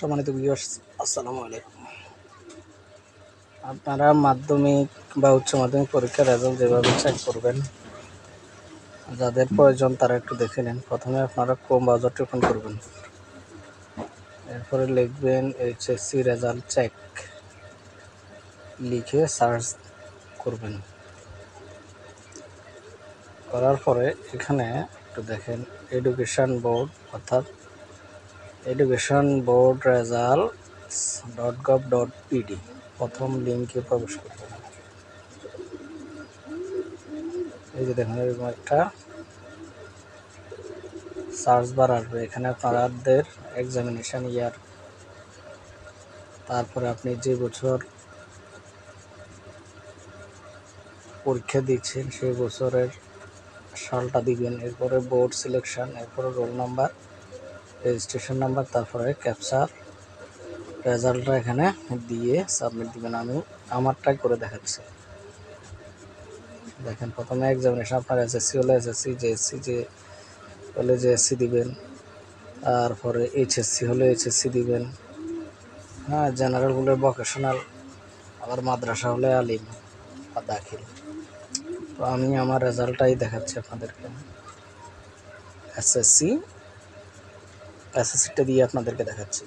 সম্মানিত ভিউয়ার্স আসসালামু আলাইকুম। আপনারা মাধ্যমিক বা উচ্চ মাধ্যমিক পরীক্ষার রেজাল্ট যেভাবে চেক করবেন, যাদের প্রয়োজন তারা একটু দেখে নিন। প্রথমে আপনারা ক্রোম ব্রাউজারটি ওপেন করবেন। এরপরে লিখবেন এইচএসসি রেজাল্ট চেক লিখে সার্চ করবেন। করার পরে এখানে একটু দেখেন এডুকেশন বোর্ড অর্থাৎ education board results dot gov dot bd প্রথম লিঙ্কে প্রবেশ করতে হবে। এই যে দেখুন, এরকম একটা সার্চ বার আসবে। এখানে আপনাদের এক্সামিনেশন ইয়ার তারপরে আপনি যে বছর পরীক্ষা দিচ্ছেন, সেই বছরের সালটা দিবেন। এরপরে বোর্ড সিলেকশন এরপরে রোল নাম্বার রেজিস্ট্রেশন নাম্বার, তারপরে ক্যাপচার রেজাল্টটা এখানে দিয়ে সাবমিট দিবেন। আমি আমারটাই করে দেখাচ্ছি। দেখেন, প্রথমে এক্সামিনেশন আপনার এসএসসি হলে এসএসসি জেএসসি যে হলে জেএসসি দিবেন। তারপরে এইচএসসি হলে এইচএসসি দিবেন। হ্যাঁ জেনারেল হলে ভোকেশনাল আবার মাদ্রাসা হলে আলিম বা দাখিল। তো আমি আমার রেজাল্টটাই দেখাচ্ছি আপনাদেরকে। এসএসসি এসএসসিটা দিয়ে আপনাদেরকে দেখাচ্ছি।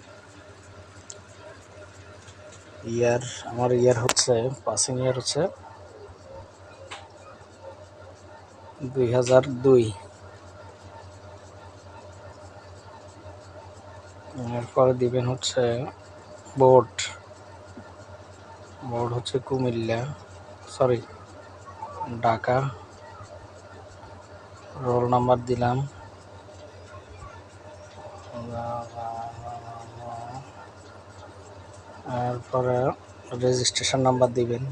ইয়ার আমার ইয়ার হচ্ছে পাসিং ইয়ার হচ্ছে দুই হাজার দুই। এরপরে দিবেন হচ্ছে বোর্ড বোর্ড হচ্ছে Comilla sorry Dhaka. Roll number দিলাম। এরপরে রেজিস্ট্রেশন নাম্বার দিবেন।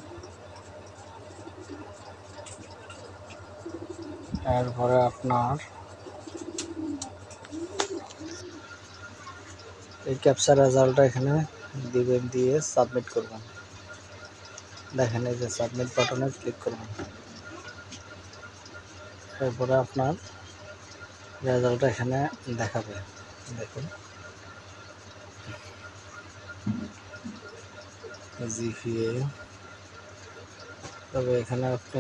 এরপরে আপনার এই ক্যাপচার রেজাল্টটা এখানে দিবেন, দিয়ে সাবমিট করবেন। দেখেন এই যে সাবমিট বাটনে ক্লিক করবেন। এরপরে আপনার রেজাল্টটা এখানে দেখাবে। দেখুন। তবে এখানে আপনি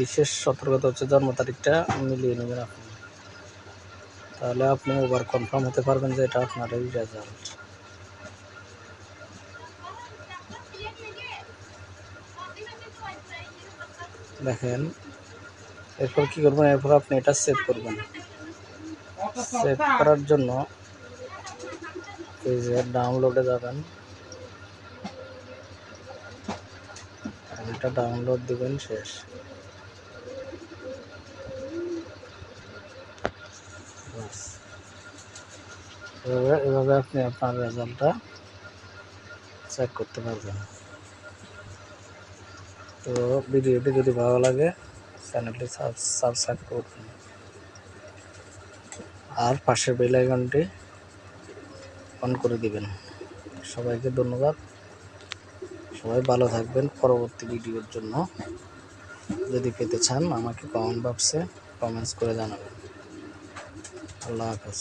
বিশেষ সতর্কতা হচ্ছে জন্ম তারিখটা মিলিয়ে নেবেন আপনি। তাহলে আপনি ওভার কনফার্ম হতে পারবেন যে এটা আপনার এই রেজাল্ট দেখেন, এরপর কি করবেন? এরপর আপনি এটা সেভ করবেন। সেভ করার জন্য এই ডাউনলোডে যাবেন। এটা ডাউনলোড দিবেন, শেষ। এভাবে এভাবে আপনি আপনার রেজাল্টটা চেক করতে পারবেন। তো ভিডিওটি যদি ভালো লাগে চ্যানেলটি সাবস্ক্রাইব করবেন। আর পাশের বেল আইকনটি অন করে দিবেন। সবাইকে ধন্যবাদ। সবাই ভালো থাকবেন পরবর্তী ভিডিওর জন্য। যদি পেতে চান আমাকে কমেন্ট বক্সে কমেন্টস করে জানাবেন। আল্লাহ হাফেজ।